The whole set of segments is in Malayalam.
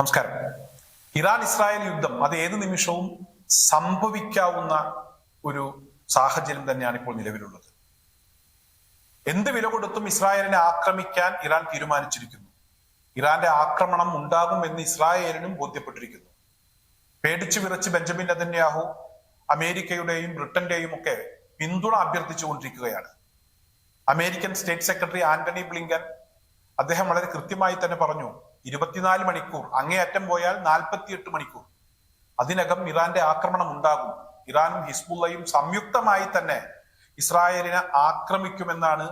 നമസ്കാരം. ഇറാൻ ഇസ്രായേൽ യുദ്ധം അത് ഏത് നിമിഷവും സംഭവിക്കാവുന്ന ഒരു സാഹചര്യം തന്നെയാണ് ഇപ്പോൾ നിലവിലുള്ളത്. എന്ത് വില കൊടുത്തും ഇസ്രായേലിനെ ആക്രമിക്കാൻ ഇറാൻ തീരുമാനിച്ചിരിക്കുന്നു. ഇറാന്റെ ആക്രമണം ഉണ്ടാകും എന്ന് ഇസ്രായേലിനും ബോധ്യപ്പെട്ടിരിക്കുന്നു. പേടിച്ചു വിറച്ച് ബെഞ്ചമിൻ നെതന്യാഹു അമേരിക്കയുടെയും ബ്രിട്ടന്റെയും ഒക്കെ പിന്തുണ അഭ്യർത്ഥിച്ചുകൊണ്ടിരിക്കുകയാണ്. American state secretary Antony Blinken അദ്ദേഹം വളരെ കൃത്യമായി തന്നെ പറഞ്ഞു ഇരുപത്തിനാല് മണിക്കൂർ അങ്ങേയറ്റം പോയാൽ നാൽപ്പത്തിയെട്ട് മണിക്കൂർ. അതിനകം ഇറാന്റെ ആക്രമണം ഉണ്ടാകും. ഇറാനും ഹിസ്ബുള്ളയും സംയുക്തമായി തന്നെ ഇസ്രായേലിനെ ആക്രമിക്കുമെന്നാണ്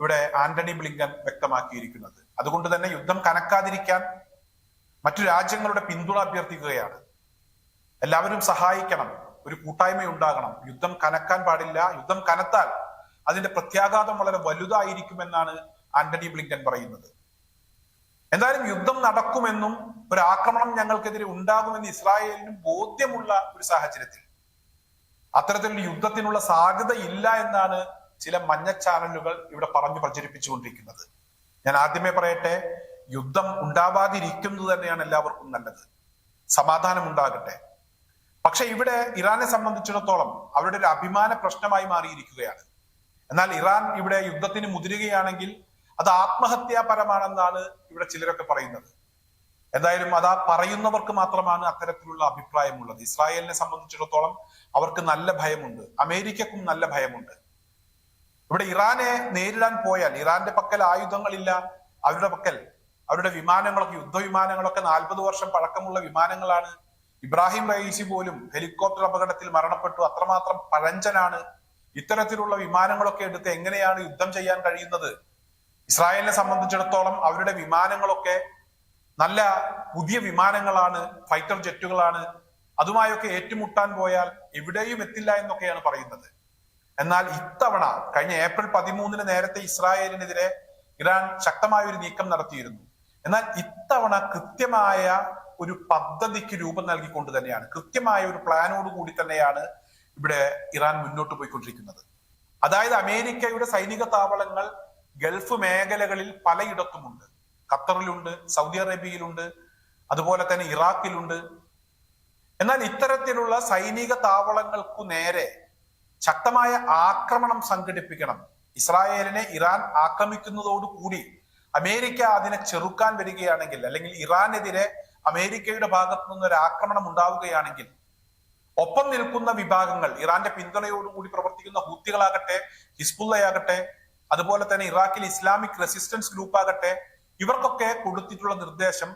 ഇവിടെ ആന്റണി ബ്ലിങ്കൻ വ്യക്തമാക്കിയിരിക്കുന്നത്. അതുകൊണ്ട് തന്നെ യുദ്ധം കനക്കാതിരിക്കാൻ മറ്റു രാജ്യങ്ങളുടെ പിന്തുണ അഭ്യർത്ഥിക്കുകയാണ്. എല്ലാവരും സഹായിക്കണം. ഒരു കൂട്ടായ്മ ഉണ്ടാകണം യുദ്ധം കനക്കാൻ പാടില്ല. യുദ്ധം കനത്താൽ അതിന്റെ പ്രത്യാഘാതം വളരെ വലുതായിരിക്കുമെന്നാണ് ആന്റണി ബ്ലിങ്കൻ പറയുന്നത്. എന്തായാലും യുദ്ധം നടക്കുമെന്നും ഒരു ആക്രമണം ഞങ്ങൾക്കെതിരെ ഉണ്ടാകുമെന്ന് ഇസ്രായേലിനും ബോധ്യമുള്ള ഒരു സാഹചര്യത്തിൽ. അത്തരത്തിലൊരു യുദ്ധത്തിനുള്ള സാധ്യത ഇല്ല എന്നാണ് ചില മഞ്ഞ ചാനലുകൾ ഇവിടെ പറഞ്ഞു പ്രചരിപ്പിച്ചുകൊണ്ടിരിക്കുന്നത്. ഞാൻ ആദ്യമേ പറയട്ടെ യുദ്ധം ഉണ്ടാവാതിരിക്കുന്നത് തന്നെയാണ് എല്ലാവർക്കും നല്ലത്. സമാധാനം ഉണ്ടാകട്ടെ. പക്ഷെ ഇവിടെ ഇറാനെ സംബന്ധിച്ചിടത്തോളം അവരുടെ ഒരു അഭിമാന പ്രശ്നമായി മാറിയിരിക്കുകയാണ്. എന്നാൽ ഇറാൻ ഇവിടെ യുദ്ധത്തിന് മുതിരുകയാണെങ്കിൽ അത് ആത്മഹത്യാപരമാണെന്നാണ് ഇവിടെ ചിലരൊക്കെ പറയുന്നത്. എന്തായാലും അത് ആ പറയുന്നവർക്ക് മാത്രമാണ് അത്തരത്തിലുള്ള അഭിപ്രായമുള്ളത്. ഇസ്രായേലിനെ സംബന്ധിച്ചിടത്തോളം അവർക്ക് നല്ല ഭയമുണ്ട്. അമേരിക്കക്കും നല്ല ഭയമുണ്ട്. ഇവിടെ ഇറാനെ നേരിടാൻ പോയാൽ ഇറാന്റെ പക്കൽ ആയുധങ്ങളില്ല അവരുടെ പക്കൽ അവരുടെ വിമാനങ്ങളൊക്കെ യുദ്ധവിമാനങ്ങളൊക്കെ നാൽപ്പത് വർഷം പഴക്കമുള്ള വിമാനങ്ങളാണ്. ഇബ്രാഹിം റയീസി പോലും ഹെലികോപ്റ്റർ അപകടത്തിൽ മരണപ്പെട്ടു. അത്രമാത്രം പഴഞ്ചനാണ്. ഇത്തരത്തിലുള്ള വിമാനങ്ങളൊക്കെ എടുത്ത് എങ്ങനെയാണ് യുദ്ധം ചെയ്യാൻ കഴിയുന്നത്? ഇസ്രായേലിനെ സംബന്ധിച്ചിടത്തോളം അവരുടെ വിമാനങ്ങളൊക്കെ നല്ല പുതിയ വിമാനങ്ങളാണ് ഫൈറ്റർ ജെറ്റുകളാണ്. അതുമായൊക്കെ ഏറ്റുമുട്ടാൻ പോയാൽ എവിടെയും എത്തില്ല എന്നൊക്കെയാണ് പറയുന്നത്. എന്നാൽ ഇത്തവണ കഴിഞ്ഞ ഏപ്രിൽ പതിമൂന്നിന് നേരത്തെ ഇസ്രായേലിനെതിരെ ഇറാൻ ശക്തമായ ഒരു നീക്കം നടത്തിയിരുന്നു. എന്നാൽ ഇത്തവണ കൃത്യമായ ഒരു പദ്ധതിക്ക് രൂപം നൽകിക്കൊണ്ട് തന്നെയാണ് കൃത്യമായ ഒരു പ്ലാനോട് കൂടി തന്നെയാണ് ഇവിടെ ഇറാൻ മുന്നോട്ട് പോയിക്കൊണ്ടിരിക്കുന്നത്. അതായത് അമേരിക്കയുടെ സൈനിക താവളങ്ങൾ ഗൾഫ് മേഖലകളിൽ പലയിടത്തുമുണ്ട്. ഖത്തറിലുണ്ട് സൗദി അറേബ്യയിലുണ്ട് അതുപോലെ തന്നെ ഇറാഖിലുണ്ട്. എന്നാൽ ഇത്തരത്തിലുള്ള സൈനിക താവളങ്ങൾക്കു നേരെ ശക്തമായ ആക്രമണം സംഘടിപ്പിക്കണം. ഇസ്രായേലിനെ ഇറാൻ ആക്രമിക്കുന്നതോടുകൂടി അമേരിക്ക അതിനെ ചെറുക്കാൻ വരികയാണെങ്കിൽ അല്ലെങ്കിൽ ഇറാനെതിരെ അമേരിക്കയുടെ ഭാഗത്തു നിന്ന് ഒരു ആക്രമണം ഉണ്ടാവുകയാണെങ്കിൽ ഒപ്പം നിൽക്കുന്ന വിഭാഗങ്ങൾ ഇറാന്റെ പിന്തുണയോടുകൂടി പ്രവർത്തിക്കുന്ന ഹൂത്തികളാകട്ടെ ഹിസ്ബുള്ളയാകട്ടെ അതുപോലെ തന്നെ ഇറാഖിൽ ഇസ്ലാമിക് റെസിസ്റ്റൻസ് ഗ്രൂപ്പ് ആകട്ടെ ഇവർക്കൊക്കെ കൊടുത്തിട്ടുള്ള നിർദ്ദേശം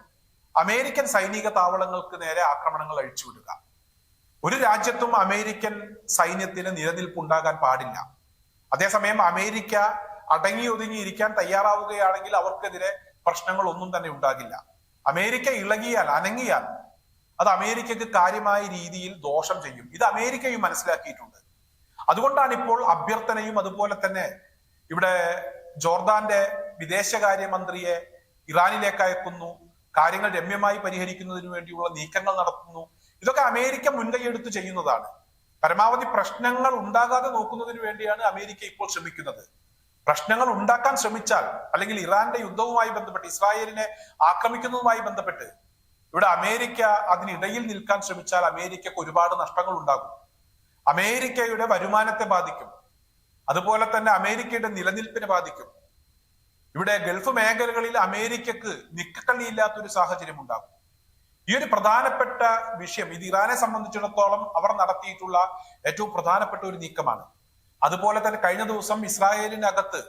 അമേരിക്കൻ സൈനിക താവളങ്ങൾക്ക് നേരെ ആക്രമണങ്ങൾ അഴിച്ചുവിടുക. ഒരു രാജ്യത്തും അമേരിക്കൻ സൈന്യത്തിന് നിലനിൽപ്പുണ്ടാകാൻ പാടില്ല. അതേസമയം അമേരിക്ക അടങ്ങി ഒതുങ്ങി ഇരിക്കാൻ തയ്യാറാവുകയാണെങ്കിൽ അവർക്കെതിരെ പ്രശ്നങ്ങൾ ഒന്നും തന്നെ ഉണ്ടാകില്ല. അമേരിക്ക ഇളകിയാൽ അനങ്ങിയാൽ അത് അമേരിക്കക്ക് കാര്യമായ രീതിയിൽ ദോഷം ചെയ്യും. ഇത് അമേരിക്കയും മനസ്സിലാക്കിയിട്ടുണ്ട്. അതുകൊണ്ടാണ് ഇപ്പോൾ അഭ്യർത്ഥനയും അതുപോലെ തന്നെ ഇവിടെ ജോർദാന്റെ വിദേശകാര്യമന്ത്രിയെ ഇറാനിലേക്ക് അയക്കുന്നു കാര്യങ്ങൾ രമ്യമായി പരിഹരിക്കുന്നതിന് വേണ്ടിയുള്ള നീക്കങ്ങൾ നടത്തുന്നു. ഇതൊക്കെ അമേരിക്ക മുൻകൈയെടുത്ത് ചെയ്യുന്നതാണ്. പരമാവധി പ്രശ്നങ്ങൾ ഉണ്ടാകാതെ നോക്കുന്നതിന് വേണ്ടിയാണ് അമേരിക്ക ഇപ്പോൾ ശ്രമിക്കുന്നത്. പ്രശ്നങ്ങൾ ഉണ്ടാക്കാൻ ശ്രമിച്ചാൽ അല്ലെങ്കിൽ ഇറാന്റെ യുദ്ധവുമായി ബന്ധപ്പെട്ട് ഇസ്രായേലിനെ ആക്രമിക്കുന്നതുമായി ബന്ധപ്പെട്ട് ഇവിടെ അമേരിക്ക അതിനിടയിൽ നിൽക്കാൻ ശ്രമിച്ചാൽ അമേരിക്കക്ക് ഒരുപാട് നഷ്ടങ്ങൾ ഉണ്ടാകും അമേരിക്കയുടെ വരുമാനത്തെ ബാധിക്കും. അതുപോലെ തന്നെ അമേരിക്കയുടെ നിലനിൽപ്പിനെ ബാധിക്കും. ഇവിടെ ഗൾഫ് മേഖലകളിൽ അമേരിക്കക്ക് നിക്കക്കള്ളിയില്ലാത്ത ഒരു സാഹചര്യം ഉണ്ടാകും. ഈ ഒരു പ്രധാനപ്പെട്ട വിഷയം ഇത് ഇറാനെ സംബന്ധിച്ചിടത്തോളം അവർ നടത്തിയിട്ടുള്ള ഏറ്റവും പ്രധാനപ്പെട്ട ഒരു നീക്കമാണ്. അതുപോലെ തന്നെ കഴിഞ്ഞ ദിവസം ഇസ്രായേലിനകത്ത്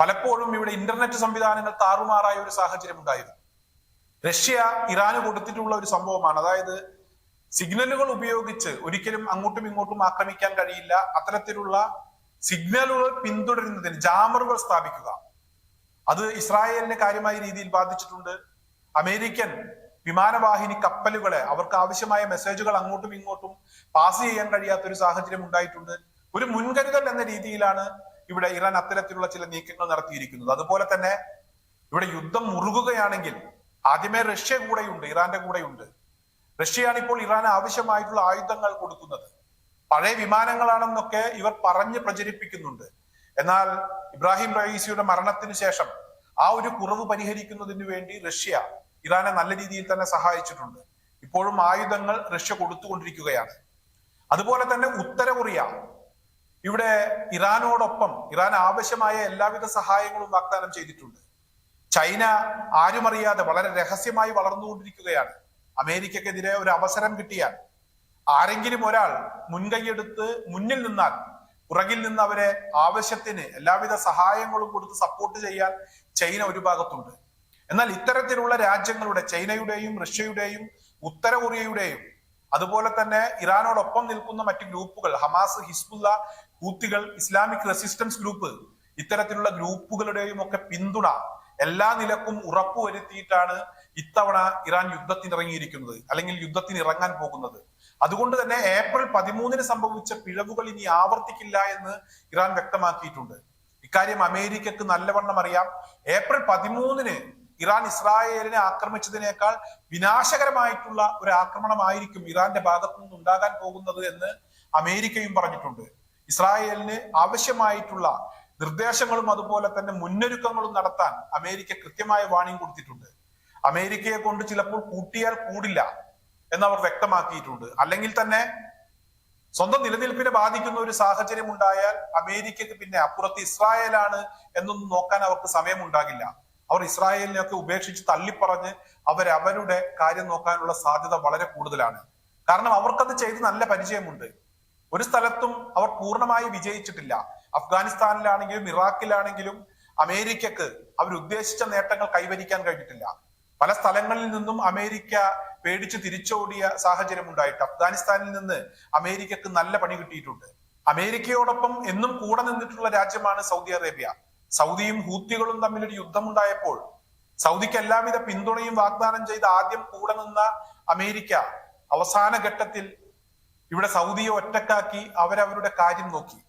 പലപ്പോഴും ഇവിടെ ഇന്റർനെറ്റ് സംവിധാനങ്ങൾ താറുമാറായ ഒരു സാഹചര്യം ഉണ്ടായിരുന്നു. റഷ്യ ഇറാന് കൊടുത്തിട്ടുള്ള ഒരു സംഭവമാണ്. അതായത് സിഗ്നലുകൾ ഉപയോഗിച്ച് ഒരിക്കലും അങ്ങോട്ടും ഇങ്ങോട്ടും ആക്രമിക്കാൻ കഴിയില്ല. അത്തരത്തിലുള്ള സിഗ്നലുകൾ പിന്തുടരുന്നതിന് ജാമറുകൾ സ്ഥാപിക്കുക. അത് ഇസ്രായേലിനെ കാര്യമായ രീതിയിൽ ബാധിച്ചിട്ടുണ്ട്. അമേരിക്കൻ വിമാനവാഹിനി കപ്പലുകളെ അവർക്ക് ആവശ്യമായ മെസ്സേജുകൾ അങ്ങോട്ടും ഇങ്ങോട്ടും പാസ് ചെയ്യാൻ കഴിയാത്ത ഒരു സാഹചര്യം ഉണ്ടായിട്ടുണ്ട്. ഒരു മുൻകരുതൽ എന്ന രീതിയിലാണ് ഇവിടെ ഇറാൻ അത്തരത്തിലുള്ള ചില നീക്കങ്ങൾ നടത്തിയിരിക്കുന്നത്. അതുപോലെ തന്നെ ഇവിടെ യുദ്ധം മുറുകുകയാണെങ്കിൽ ആദ്യമേ റഷ്യ കൂടെയുണ്ട് ഇറാന്റെ കൂടെയുണ്ട്. റഷ്യയാണ് ഇപ്പോൾ ഇറാൻ ആവശ്യമായിട്ടുള്ള ആയുധങ്ങൾ കൊടുക്കുന്നത്. പഴയ വിമാനങ്ങളാണെന്നൊക്കെ ഇവർ പറഞ്ഞ് പ്രചരിപ്പിക്കുന്നുണ്ട്. എന്നാൽ ഇബ്രാഹിം റയീസിയുടെ മരണത്തിന് ശേഷം ആ ഒരു കുറവ് പരിഹരിക്കുന്നതിന് വേണ്ടി റഷ്യ ഇറാനെ നല്ല രീതിയിൽ തന്നെ സഹായിച്ചിട്ടുണ്ട്. ഇപ്പോഴും ആയുധങ്ങൾ റഷ്യ കൊടുത്തുകൊണ്ടിരിക്കുകയാണ്. അതുപോലെ തന്നെ ഉത്തര കൊറിയ ഇവിടെ ഇറാനോടൊപ്പം ഇറാൻ ആവശ്യമായ എല്ലാവിധ സഹായങ്ങളും വാഗ്ദാനം ചെയ്തിട്ടുണ്ട്. ചൈന ആരുമറിയാതെ വളരെ രഹസ്യമായി വളർന്നുകൊണ്ടിരിക്കുകയാണ്. അമേരിക്കക്കെതിരെ ഒരു അവസരം കിട്ടിയാൽ ആരെങ്കിലും ഒരാൾ മുൻകൈയെടുത്ത് മുന്നിൽ നിന്നാൽ പുറകിൽ നിന്ന് അവരെ ആവശ്യത്തിന് എല്ലാവിധ സഹായങ്ങളും കൊടുത്ത് സപ്പോർട്ട് ചെയ്യാൻ ചൈന ഒരു ഭാഗത്തുണ്ട്. എന്നാൽ ഇത്തരത്തിലുള്ള രാജ്യങ്ങളുടെ ചൈനയുടെയും റഷ്യയുടെയും ഉത്തര കൊറിയയുടെയും അതുപോലെ തന്നെ ഇറാനോടൊപ്പം നിൽക്കുന്ന മറ്റ് ഗ്രൂപ്പുകൾ ഹമാസ് ഹിസ്ബുല്ല ഹൂത്തികൾ ഇസ്ലാമിക് റെസിസ്റ്റൻസ് ഗ്രൂപ്പ് ഇത്തരത്തിലുള്ള ഗ്രൂപ്പുകളുടെയും ഒക്കെ പിന്തുണ എല്ലാ നിലക്കും ഉറപ്പുവരുത്തിയിട്ടാണ് ഇത്തവണ ഇറാൻ യുദ്ധത്തിനിറങ്ങിയിരിക്കുന്നത് അല്ലെങ്കിൽ യുദ്ധത്തിന് ഇറങ്ങാൻ പോകുന്നത്. അതുകൊണ്ട് തന്നെ ഏപ്രിൽ പതിമൂന്നിന് സംഭവിച്ച പിഴവുകൾ ഇനി ആവർത്തിക്കില്ല എന്ന് ഇറാൻ വ്യക്തമാക്കിയിട്ടുണ്ട്. ഇക്കാര്യം അമേരിക്കക്ക് നല്ലവണ്ണം അറിയാം. ഏപ്രിൽ പതിമൂന്നിന് ഇറാൻ ഇസ്രായേലിനെ ആക്രമിച്ചതിനേക്കാൾ വിനാശകരമായിട്ടുള്ള ഒരു ആക്രമണമായിരിക്കും ഇറാന്റെ ഭാഗത്തു നിന്ന് ഉണ്ടാകാൻ പോകുന്നത് എന്ന് അമേരിക്കയും പറഞ്ഞിട്ടുണ്ട്. ഇസ്രായേലിന് ആവശ്യമായിട്ടുള്ള നിർദ്ദേശങ്ങളും അതുപോലെ തന്നെ മുന്നൊരുക്കങ്ങളും നടത്താൻ അമേരിക്ക കൃത്യമായ വാണിംഗ് കൊടുത്തിട്ടുണ്ട്. അമേരിക്കയെ കൊണ്ട് ചിലപ്പോൾ കൂട്ടിയാൽ കൂടില്ല. എന്നവർ വ്യക്തമാക്കിയിട്ടുണ്ട്. അല്ലെങ്കിൽ തന്നെ സ്വന്തം നിലനിൽപ്പിനെ ബാധിക്കുന്ന ഒരു സാഹചര്യം ഉണ്ടായാൽ അമേരിക്കക്ക് പിന്നെ അപ്പുറത്ത് ഇസ്രായേലാണ് എന്നൊന്നും നോക്കാൻ അവർക്ക് സമയമുണ്ടാകില്ല. അവർ ഇസ്രായേലിനെയൊക്കെ ഉപേക്ഷിച്ച് തള്ളിപ്പറഞ്ഞ് അവരവരുടെ കാര്യം നോക്കാനുള്ള സാധ്യത വളരെ കൂടുതലാണ്. കാരണം അവർക്കത് ചെയ്ത് നല്ല പരിചയമുണ്ട്. ഒരു സ്ഥലത്തും അവർ പൂർണമായി വിജയിച്ചിട്ടില്ല. അഫ്ഗാനിസ്ഥാനിലാണെങ്കിലും ഇറാഖിലാണെങ്കിലും അമേരിക്കക്ക് അവരുദ്ദേശിച്ച നേട്ടങ്ങൾ കൈവരിക്കാൻ കഴിഞ്ഞിട്ടില്ല. പല സ്ഥലങ്ങളിൽ നിന്നും അമേരിക്ക പേടിച്ച് തിരിച്ചോടിയ സാഹചര്യം ഉണ്ടായിട്ട് അഫ്ഗാനിസ്ഥാനിൽ നിന്ന് അമേരിക്കക്ക് നല്ല പണി കിട്ടിയിട്ടുണ്ട്. അമേരിക്കയോടൊപ്പം എന്നും കൂടെ നിന്നിട്ടുള്ള രാജ്യമാണ് സൗദി അറേബ്യ. സൗദിയും ഹൂത്തികളും തമ്മിലൊരു യുദ്ധമുണ്ടായപ്പോൾ സൗദിക്ക് എല്ലാവിധ പിന്തുണയും വാഗ്ദാനം ചെയ്ത് ആദ്യം കൂടെ നിന്ന അമേരിക്ക അവസാന ഘട്ടത്തിൽ ഇവിടെ സൗദിയെ ഒറ്റക്കാക്കി അവരവരുടെ കാര്യം നോക്കി.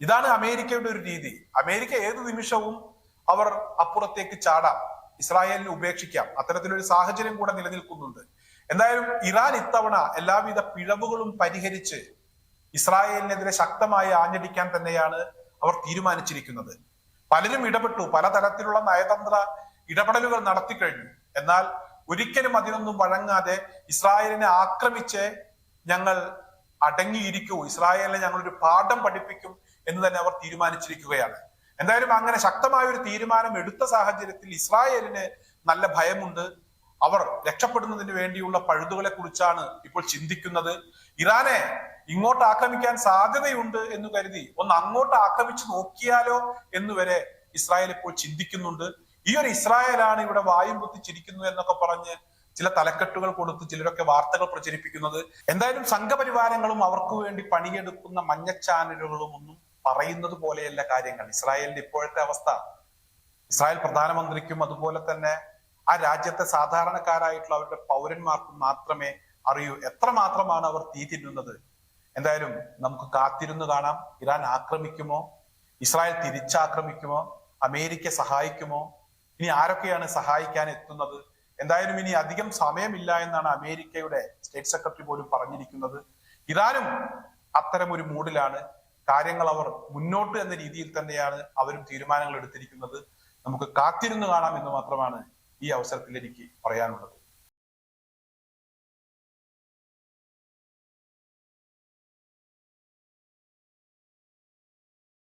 ഇതാണ് അമേരിക്കയുടെ ഒരു രീതി. അമേരിക്ക ഏത് നിമിഷവും അവർ അപ്പുറത്തേക്ക് ചാടാം. ഇസ്രായേലിനെ ഉപേക്ഷിക്കാം. അത്തരത്തിലൊരു സാഹചര്യം കൂടെ നിലനിൽക്കുന്നുണ്ട്. എന്തായാലും ഇറാൻ ഇത്തവണ എല്ലാവിധ പിഴവുകളും പരിഹരിച്ച് ഇസ്രായേലിനെതിരെ ശക്തമായി ആഞ്ഞടിക്കാൻ തന്നെയാണ് അവർ തീരുമാനിച്ചിരിക്കുന്നത്. പലരും ഇടപെട്ടു. പലതരത്തിലുള്ള നയതന്ത്ര ഇടപെടലുകൾ നടത്തി കഴിഞ്ഞു എന്നാൽ ഒരിക്കലും അതിനൊന്നും വഴങ്ങാതെ ഇസ്രായേലിനെ ആക്രമിച്ച് ഞങ്ങൾ അടങ്ങിയിരിക്കൂ. ഇസ്രായേലിനെ ഞങ്ങളൊരു പാഠം പഠിപ്പിക്കും എന്ന് തന്നെ അവർ തീരുമാനിച്ചിരിക്കുകയാണ്. എന്തായാലും അങ്ങനെ ശക്തമായ ഒരു തീരുമാനം എടുത്ത സാഹചര്യത്തിൽ ഇസ്രായേലിന് നല്ല ഭയമുണ്ട്. അവർ രക്ഷപ്പെടുന്നതിന് വേണ്ടിയുള്ള പഴുതുകളെ കുറിച്ചാണ് ഇപ്പോൾ ചിന്തിക്കുന്നത്. ഇറാനെ ഇങ്ങോട്ട് ആക്രമിക്കാൻ സാധ്യതയുണ്ട് എന്ന് കരുതി ഒന്ന് അങ്ങോട്ട് ആക്രമിച്ചു നോക്കിയാലോ എന്ന് വരെ ഇസ്രായേൽ ഇപ്പോൾ ചിന്തിക്കുന്നുണ്ട്. ഈ ഒരു ഇസ്രായേലാണ് ഇവിടെ വായും കുത്തിച്ചിരിക്കുന്നു എന്നൊക്കെ പറഞ്ഞ് ചില തലക്കെട്ടുകൾ കൊടുത്ത് ചിലരൊക്കെ വാർത്തകൾ പ്രചരിപ്പിക്കുന്നത്. എന്തായാലും സംഘപരിവാരങ്ങളും അവർക്ക് വേണ്ടി പണിയെടുക്കുന്ന മഞ്ഞ ചാനലുകളും ഒന്നും പറയുന്നത് പോലെയല്ല കാര്യങ്ങൾ. ഇസ്രായേലിന്റെ ഇപ്പോഴത്തെ അവസ്ഥ. ഇസ്രായേൽ പ്രധാനമന്ത്രിക്കും അതുപോലെ തന്നെ ആ രാജ്യത്തെ സാധാരണക്കാരായിട്ടുള്ള അവരുടെ പൗരന്മാർക്കും മാത്രമേ അറിയൂ. എത്രമാത്രമാണ് അവർ തീ തിന്നുന്നത്? എന്തായാലും നമുക്ക് കാത്തിരുന്നു കാണാം. ഇറാൻ ആക്രമിക്കുമോ? ഇസ്രായേൽ തിരിച്ചാക്രമിക്കുമോ? അമേരിക്ക സഹായിക്കുമോ? ഇനി ആരൊക്കെയാണ് സഹായിക്കാൻ എത്തുന്നത്? എന്തായാലും ഇനി അധികം സമയമില്ല എന്നാണ് അമേരിക്കയുടെ സ്റ്റേറ്റ് സെക്രട്ടറി പോലും പറഞ്ഞിരിക്കുന്നത്. ഇറാനും അത്തരം ഒരു മൂഡിലാണ്. കാര്യങ്ങൾ അവർ മുന്നോട്ട് എന്ന രീതിയിൽ തന്നെയാണ് അവരും തീരുമാനങ്ങൾ എടുത്തിരിക്കുന്നത്. നമുക്ക് കാത്തിരുന്നു കാണാം എന്ന് മാത്രമാണ് ഈ അവസരത്തിൽ എനിക്ക് പറയാനുള്ളത്.